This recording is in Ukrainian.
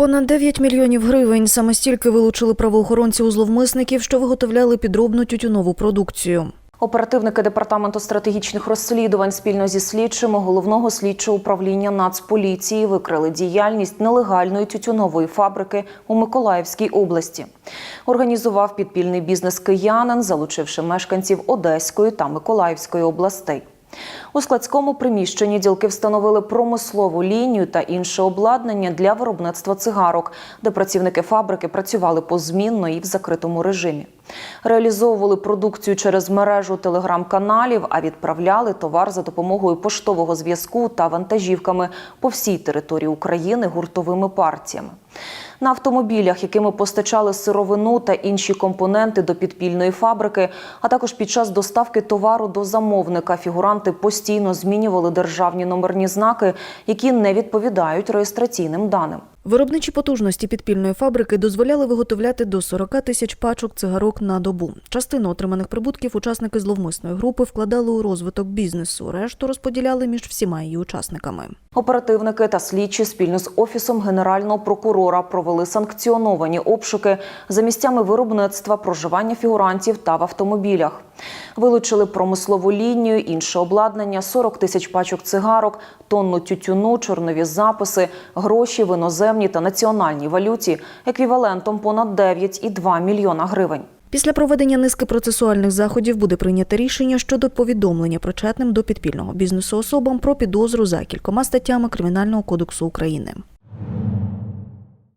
Понад 9 мільйонів гривень саме стільки вилучили правоохоронці у зловмисників, що виготовляли підробну тютюнову продукцію. Оперативники департаменту стратегічних розслідувань спільно зі слідчими головного слідчого управління Нацполіції викрили діяльність нелегальної тютюнової фабрики у Миколаївській області. Організував підпільний бізнес киянин, залучивши мешканців Одеської та Миколаївської областей. У складському приміщенні ділки встановили промислову лінію та інше обладнання для виробництва цигарок, де працівники фабрики працювали позмінно і в закритому режимі. Реалізовували продукцію через мережу телеграм-каналів, а відправляли товар за допомогою поштового зв'язку та вантажівками по всій території України гуртовими партіями. На автомобілях, якими постачали сировину та інші компоненти до підпільної фабрики, а також під час доставки товару до замовника, фігуранти постійно змінювали державні номерні знаки, які не відповідають реєстраційним даним. Виробничі потужності підпільної фабрики дозволяли виготовляти до 40 тисяч пачок цигарок на добу. Частину отриманих прибутків учасники зловмисної групи вкладали у розвиток бізнесу. Решту розподіляли між всіма її учасниками. Оперативники та слідчі спільно з офісом генерального прокурора провели санкціоновані обшуки за місцями виробництва, проживання фігурантів та в автомобілях. Вилучили промислову лінію, інше обладнання, 40 тисяч пачок цигарок, тонну тютюну, чорнові записи, гроші в іноземній та національній валюті еквівалентом понад 9,2 мільйона гривень. Після проведення низки процесуальних заходів буде прийнято рішення щодо повідомлення причетним до підпільного бізнесу особам про підозру за кількома статтями Кримінального кодексу України.